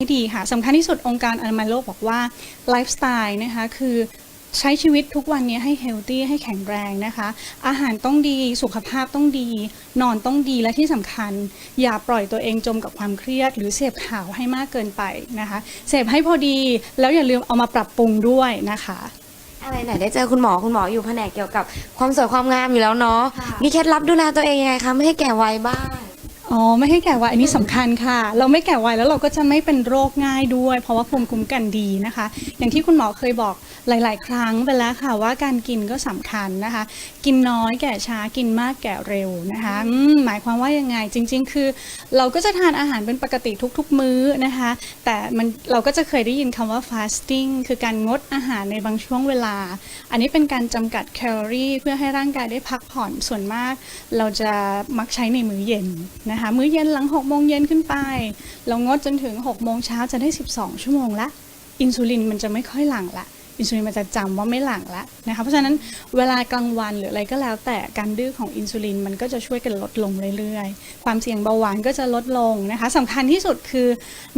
ไม่ดีค่ะสำคัญที่สุดองค์การอนามัยโลกบอกว่าไลฟ์สไตล์นะคะคือใช้ชีวิตทุกวันนี้ให้เฮลตี้ให้แข็งแรงนะคะ อาหารต้องดีสุขภาพต้องดี นอนต้องดีและที่สำคัญ อย่าปล่อยตัวเองจมกับความเครียด หรือเสพข่าวให้มากเกินไปนะคะเสพให้พอดีแล้วอย่าลืมเอามาปรับปรุงด้วยนะคะอะไรไหนได้เจอคุณหมอคุณหมออยู่แผนกเกี่ยวกับความสวยความงามอยู่แล้วเนาะค่ะมีเคล็ดลับดูแลตัวเองยังไงคะไม่ให้แก่วัยบ้าง อ๋อไม่ให้แก่วัยอันนี้สำคัญค่ะ เราไม่แก่วัยแล้วเราก็จะไม่เป็นโรคง่ายด้วย เพราะว่าภูมิคุ้มกันดีนะคะ อย่างที่คุณหมอเคยบอกหลาย ๆ ครั้งไปแล้วค่ะ ว่าการกินก็สำคัญนะคะ กินน้อยแก่ช้ากินมากแก่เร็วนะคะอืมหมายความว่ายังไงจริง ๆ คือ เราก็จะทานอาหารเป็นปกติทุก ๆ มื้อนะคะ แต่มันเราก็จะเคยได้ยินคำว่า fasting คือการงดอาหารในบางช่วงเวลา อันนี้เป็นการจำกัดแคลอรี่เพื่อให้ร่างกายได้พักผ่อนส่วนมาก เราจะมักใช้ในมื้อเย็นนะคะมื้อเย็นหลัง6โมงเย็นขึ้นไป เรางดจนถึง6โมงเช้าจะได้ 12 ชั่วโมงละอินซูลินมันจะไม่ค่อยหลั่งละอินซูลินมันจะจำว่าไม่หลั่งละนะคะเพราะฉะนั้นเวลากลางวันหรืออะไรก็แล้วแต่การดื้อของอินซูลินมันก็จะช่วยกันลดลงเรื่อยๆ ความเสี่ยงเบาหวานก็จะลดลงนะคะสำคัญที่สุดคือ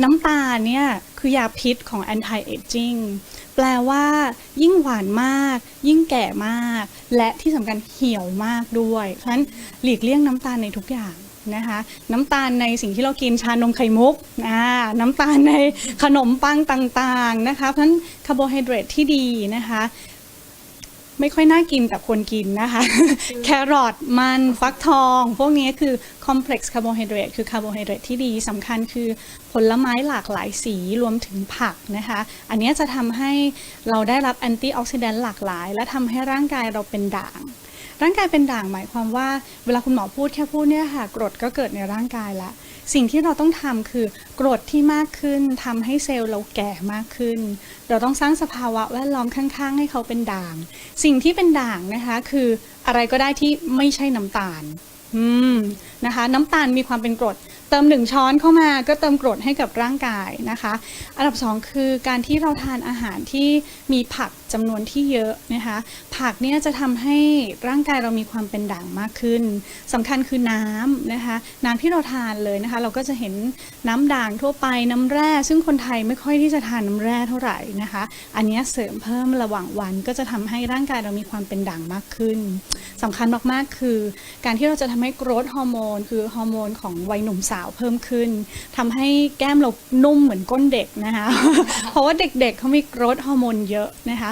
น้ำตาลเนี่ยคือยาพิษของ anti aging แปลว่ายิ่งหวานมาก ยิ่งแก่มาก และที่สำคัญเหี่ยวมากด้วย เพราะฉะนั้นหลีกเลี่ยงน้ำตาลในทุกอย่าง นะคะน้ำตาลในสิ่งที่เรากินชานมไข่มุกอ่าน้ำตาลในขนมปังต่างๆนะคะเพราะฉะนั้นคาร์โบไฮเดรตที่ดีนะคะไม่ค่อยน่ากินแต่ควรกินนะคะ แครอทมันฟักทอง พวกนี้คือคอมเพล็กซ์คาร์โบไฮเดรตคือคาร์โบไฮเดรตที่ดีสำคัญคือผลไม้หลากหลายสีรวมถึงผักนะคะ อันเนี้ยจะทำให้เราได้รับแอนตี้ออกซิแดนต์หลากหลาย และทำให้ร่างกายเราเป็นด่าง ร่างกายเป็นด่างหมายความว่า เวลาคุณหมอพูดแค่พูดเนี่ยค่ะกรดก็เกิดในร่างกายละสิ่งที่เราต้องทำคือกรดที่มากขึ้นทำให้เซลล์เราแก่มากขึ้น เราต้องสร้างสภาวะแวดล้อมข้างๆ ให้เขาเป็นด่าง สิ่งที่เป็นด่างนะคะคืออะไรก็ได้ที่ไม่ใช่น้ำตาลอืมนะคะ น้ำตาลมีความเป็นกรด เติมหนึ่งช้อนเข้ามาก็เติมกรดให้กับร่างกายนะคะ อันดับสองคือการที่เราทานอาหารที่มีผัก จำนวนที่เยอะนะคะ ผักเนี่ยจะทำให้ร่างกายเรามีความเป็นด่างมากขึ้นสำคัญคือน้ำนะคะ น้ำที่เราทานเลยนะคะ เราก็จะเห็นน้ำด่างทั่วไปน้ำแร่ ซึ่งคนไทยไม่ค่อยที่จะทานน้ำแร่เท่าไหร่นะคะ อันนี้เสริมเพิ่มระหว่างวันก็จะทำให้ร่างกายเรามีความเป็นด่างมากขึ้นสำคัญมากๆคือ การที่เราจะทำให้โกรทฮอร์โมนคือฮอร์โมนของวัยหนุ่มสาวเพิ่มขึ้นทำให้แก้มเรานุ่มเหมือนก้นเด็กนะคะ เพราะว่าเด็กๆเขามีโกรทฮอร์โมนเยอะนะคะ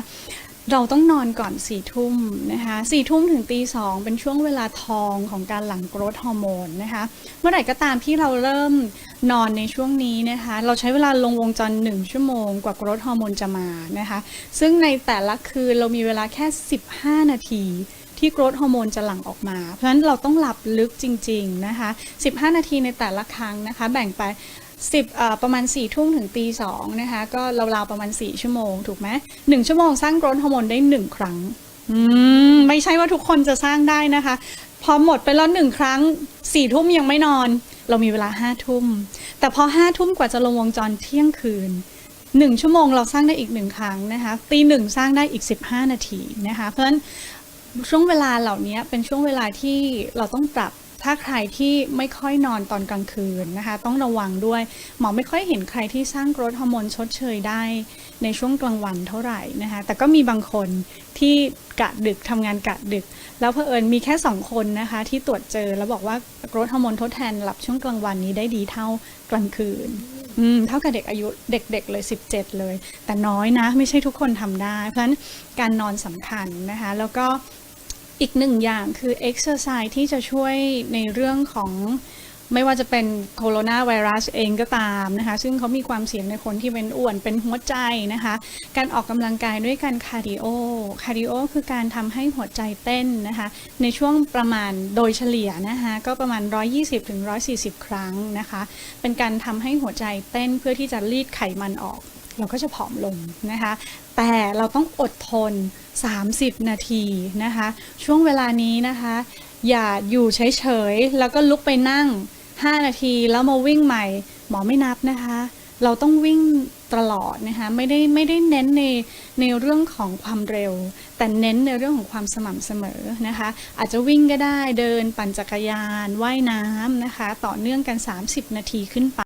เราต้องนอนก่อนสี่ทุ่มนะคะสี่ทุ่มถึงตีสองเป็นช่วงเวลาทองของการหลั่งโกรทฮอร์โมนนะคะ เมื่อไหร่ก็ตามที่เราเริ่มนอนในช่วงนี้นะคะ เราใช้เวลาลงวงจรหนึ่งชั่วโมงกว่าโกรทฮอร์โมนจะมานะคะ ซึ่งในแต่ละคืนเรามีเวลาแค่ 15 นาทีที่โกรทฮอร์โมนจะหลั่งออกมา เพราะฉะนั้นเราต้องหลับลึกจริง ๆ นะคะ 15 นาทีในแต่ละครั้งนะคะ แบ่งไป 10เอ่อประมาณ4ทุ่มถึงตีสองนะคะก็ราวๆประมาณ 4 ชั่วโมง ถูกไหมหนึ่งชั่วโมงสร้างโกรทฮอร์โมนได้ 1 ครั้งอืมไม่ใช่ว่าทุกคนจะสร้างได้นะคะ พอหมดไปแล้วหนึ่งครั้งสี่ทุ่มยังไม่นอน เรามีเวลาห้าทุ่ม แต่พอห้าทุ่มกว่าจะลงวงจรเที่ยงคืนหนึ่งชั่วโมงเราสร้างได้อีกหนึ่งครั้งนะคะตีหนึ่งสร้างได้อีก 15 นาทีนะคะ เพราะฉะนั้นช่วงเวลาเหล่านี้เป็นช่วงเวลาที่เราต้องปรับ ถ้าใครที่ไม่ค่อยนอนตอนกลางคืนนะคะ ต้องระวังด้วย หมอไม่ค่อยเห็นใครที่สร้างกรทฮอร์โมนชดเชยได้ในช่วงกลางวันเท่าไหร่นะคะ แต่ก็มีบางคนที่กะดึกทำงานกะดึก แล้วเผอิญมีแค่สองคนนะคะ ที่ตรวจเจอแล้วบอกว่ากรทฮอร์โมนทดแทนหลับช่วงกลางวันนี้ได้ดีเท่ากลางคืนเท่ากับเด็กอายุเด็กๆเลย 17 เลย แต่น้อยนะ ไม่ใช่ทุกคนทำได้ เพราะฉะนั้นการนอนสำคัญนะคะ แล้วก็ อีกหนึ่งอย่างคือ exercise ที่จะช่วยในเรื่องของไม่ว่าจะเป็นโคโรนาไวรัสเองก็ตามนะคะ ซึ่งเขามีความเสี่ยงในคนที่เป็นอ้วนเป็นหัวใจนะคะ การออกกำลังกายด้วยการคาร์ดิโอ คาร์ดิโอคือการทำให้หัวใจเต้นนะคะ ในช่วงประมาณโดยเฉลี่ยนะคะก็ประมาณ 120ถึง140 ครั้งนะคะ เป็นการทำให้หัวใจเต้นเพื่อที่จะรีดไขมันออก เราก็จะผอมลงนะคะ แต่เราต้องอดทน 30 นาทีนะคะ ช่วงเวลานี้นะคะ อย่าอยู่เฉยๆ แล้วก็ลุกไปนั่ง 5 นาทีแล้วมาวิ่งใหม่ หมอไม่นับนะคะ เราต้องวิ่งตลอดนะคะไม่ได้ไม่ได้เน้นในในเรื่องของความเร็ว แต่เน้นในเรื่องของความสม่ำเสมอนะคะ อาจจะวิ่งก็ได้เดินปั่นจักรยานว่ายน้ำนะคะ ต่อเนื่องกัน 30 นาทีขึ้นไป